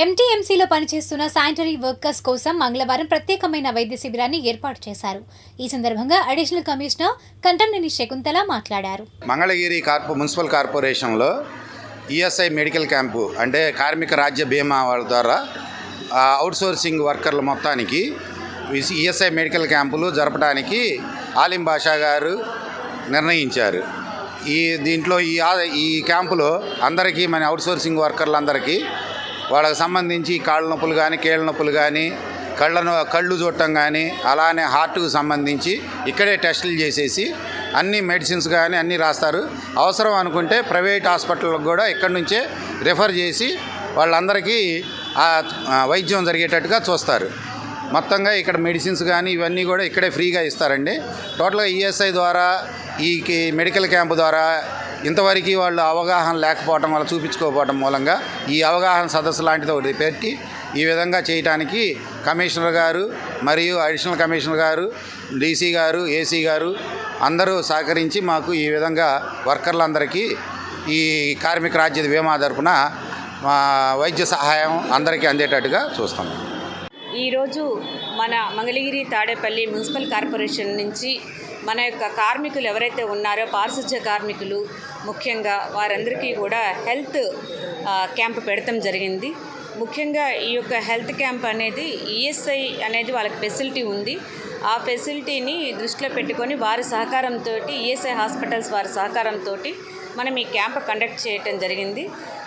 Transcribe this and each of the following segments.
ఎంటీఎంసీలో పనిచేస్తున్న sanitary workers కోసం మంగళవారం ప్రత్యేకమైన వైద్య శిబిరాన్ని ఏర్పాటు చేశారు. ఈ సందర్భంగా అడిషనల్ కమిషనర్ కంటంనేని శకుంతల మాట్లాడారు. మంగళగిరి కార్పొ మున్సిపల్ కార్పొరేషన్లో ఈఎస్ఐ మెడికల్ క్యాంపు అంటే కార్మిక రాజ్య బీమా వాళ్ళ ద్వారా అవుట్సోర్సింగ్ వర్కర్ల మొత్తానికి ఈఎస్ఐ మెడికల్ క్యాంపులు జరపడానికి ఆలిం బాషా గారు నిర్ణయించారు. ఈ దీంట్లో ఈ ఈ క్యాంపులో అందరికీ మన అవుట్సోర్సింగ్ వర్కర్లందరికీ వాళ్ళకి సంబంధించి కాళ్ళ నొప్పులు కానీ కీళ్ళ నొప్పులు కానీ కళ్ళను కళ్ళు చూడటం కానీ అలానే హార్ట్కు సంబంధించి ఇక్కడే టెస్టులు చేసేసి అన్ని మెడిసిన్స్ కానీ అన్నీ రాస్తారు. అవసరం అనుకుంటే ప్రైవేట్ హాస్పిటల్కి కూడా ఇక్కడి నుంచే రిఫర్ చేసి వాళ్ళందరికీ ఆ వైద్యం జరిగేటట్టుగా చూస్తారు. మొత్తంగా ఇక్కడ మెడిసిన్స్ కానీ ఇవన్నీ కూడా ఇక్కడే ఫ్రీగా ఇస్తారండి. టోటల్గా ఈఎస్ఐ ద్వారా ఈ మెడికల్ క్యాంపు ద్వారా ఇంతవరకు వాళ్ళు అవగాహన లేకపోవటం వల్ల చూపించుకోకపోవటం మూలంగా ఈ అవగాహన సదస్సు లాంటిది ఒకటి పెట్టి ఈ విధంగా చేయటానికి కమిషనర్ గారు మరియు అడిషనల్ కమిషనర్ గారు డీసీ గారు ఏసీ గారు అందరూ సహకరించి మాకు ఈ విధంగా వర్కర్లందరికీ ఈ కార్మిక రాజ్య బీమా తరపున మా వైద్య సహాయం అందరికీ అందేటట్టుగా చూస్తాం. ఈరోజు మన మంగళగిరి తాడేపల్లి మున్సిపల్ కార్పొరేషన్ నుంచి మన యొక్క కార్మికులు ఎవరైతే ఉన్నారో పారిశుధ్య కార్మికులు ముఖ్యంగా వారందరికీ కూడా హెల్త్ క్యాంప్ పెడతాం జరిగింది. ముఖ్యంగా ఈ యొక్క హెల్త్ క్యాంప్ అనేది ఈఎస్ఐ అనేది వాళ్ళకి ఫెసిలిటీ ఉంది. ఆ ఫెసిలిటీని దృష్టిలో పెట్టుకొని వారి సహకారంతో ఈఎస్ఐ హాస్పిటల్స్ వారి సహకారంతో మనం ఈ క్యాంప్ కండక్ట్ చేయటం జరిగింది.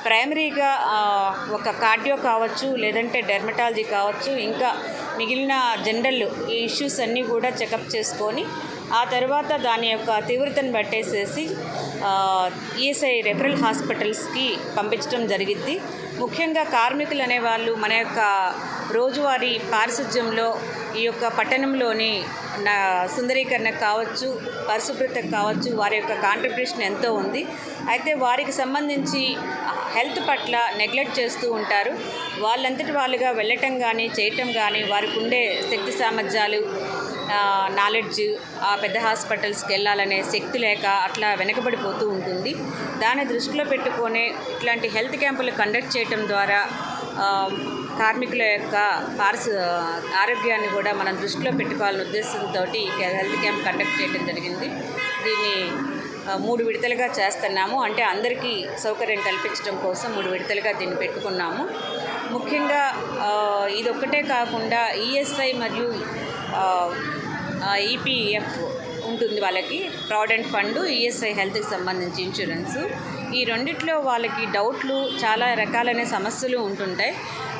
ప్రైమరీగా ఒక కార్డియో కావచ్చు లేదంటే డెర్మటాలజీ కావచ్చు ఇంకా మిగిలిన జనరల్ ఈ ఇష్యూస్ అన్నీ కూడా చెకప్ చేసుకొని ఆ తర్వాత దాని యొక్క తీవ్రతను బట్టేసేసి ఈఎస్ఐ రెఫరల్ హాస్పిటల్స్కి పంపించడం జరిగింది ముఖ్యంగా కార్మికులు అనేవాళ్ళు మన యొక్క రోజువారీ పారిశుధ్యంలో ఈ యొక్క పట్టణంలోని నా సుందరీకరణ కావచ్చు పరిశుభ్రత కావచ్చు వారి యొక్క కాంట్రిబ్యూషన్ ఎంతో ఉంది. అయితే వారికి సంబంధించి హెల్త్ పట్ల నెగ్లెక్ట్ చేస్తూ ఉంటారు. వాళ్ళంతటి వాళ్ళుగా వెళ్ళటం కానీ చేయటం కానీ వారికి ఉండే శక్తి సామర్థ్యాలు నాలెడ్జ్ ఆ పెద్ద హాస్పిటల్స్కి వెళ్ళాలనే శక్తి లేక అట్లా వెనకబడిపోతూ ఉంటుంది. దాన్ని దృష్టిలో పెట్టుకొని ఇట్లాంటి హెల్త్ క్యాంపులు కండక్ట్ చేయటం ద్వారా కార్మికుల యొక్క పార్స్ ఆరోగ్యాన్ని కూడా మనం దృష్టిలో పెట్టుకోవాలనే ఉద్దేశంతో ఈ హెల్త్ క్యాంప్ కండక్ట్ చేయడం జరిగింది. దీన్ని మూడు విడతలుగా చేస్తున్నాము. అంటే అందరికీ సౌకర్యం కల్పించడం కోసం మూడు విడతలుగా దీన్ని పెట్టుకున్నాము. ముఖ్యంగా ఇది ఇదొక్కటే కాకుండా ఈఎస్ఐ మరియు ఈపీఎఫ్ ఉంటుంది వాళ్ళకి. ప్రావిడెంట్ ఫండ్ ఈఎస్ఐ హెల్త్కి సంబంధించి ఇన్సూరెన్స్ ఈ రెండిట్లో వాళ్ళకి డౌట్లు చాలా రకాలైన సమస్యలు ఉంటుంటాయి.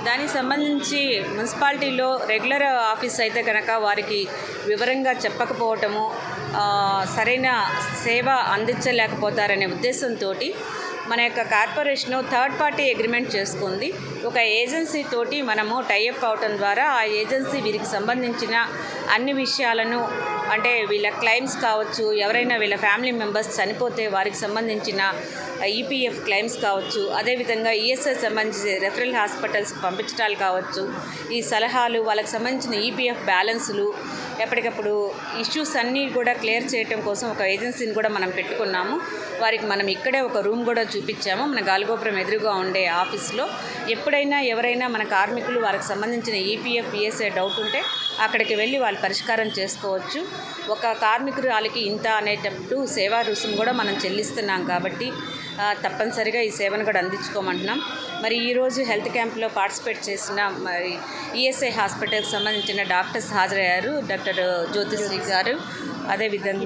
దానికి సంబంధించి మున్సిపాలిటీలో రెగ్యులర్ ఆఫీస్ అయితే కనుక వారికి వివరంగా చెప్పకపోవటము సరైన సేవ అందించలేకపోతారనే ఉద్దేశంతో మన యొక్క కార్పొరేషన్ థర్డ్ పార్టీ అగ్రిమెంట్ చేసుకుంది. ఒక ఏజెన్సీ తోటి మనము టైఅప్ అవటం ద్వారా ఆ ఏజెన్సీ వీరికి సంబంధించిన అన్ని విషయాలను అంటే వీళ్ళ క్లైమ్స్ కావచ్చు ఎవరైనా వీళ్ళ ఫ్యామిలీ మెంబర్స్ చనిపోతే వారికి సంబంధించిన ఈపీఎఫ్ క్లైమ్స్ కావచ్చు అదేవిధంగా ఈఎస్ఐ సంబంధించి రెఫరల్ హాస్పిటల్స్కి పంపించడాలు కావచ్చు ఈ సలహాలు వాళ్ళకి సంబంధించిన ఈపీఎఫ్ బ్యాలెన్సులు ఎప్పటికప్పుడు ఇష్యూస్ అన్నీ కూడా క్లియర్ చేయటం కోసం ఒక ఏజెన్సీని కూడా మనం పెట్టుకున్నాము. వారికి మనం ఇక్కడే ఒక రూమ్ కూడా చూపించాము. మన గాలిగోపురం ఎదురుగా ఉండే ఆఫీస్లో ఎప్పుడైనా ఎవరైనా మన కార్మికులు వారికి సంబంధించిన ఈపీఎఫ్ పిఎస్ఏ డౌట్ ఉంటే అక్కడికి వెళ్ళి వాళ్ళు పరిష్కారం చేసుకోవచ్చు. ఒక కార్మికుడు వాళ్ళకి ఇంత అనేటప్పుడు సేవా రుసుము కూడా మనం చెల్లిస్తున్నాం కాబట్టి తప్పనిసరిగా ఈ సేవను కూడా అందించుకోమంటున్నాం. మరి ఈరోజు హెల్త్ క్యాంప్లో పార్టిసిపేట్ చేసిన మరి ఈఎస్ఐ హాస్పిటల్కి సంబంధించిన డాక్టర్స్ హాజరయ్యారు డాక్టర్ జ్యోతిశ్రీ గారు. అదేవిధంగా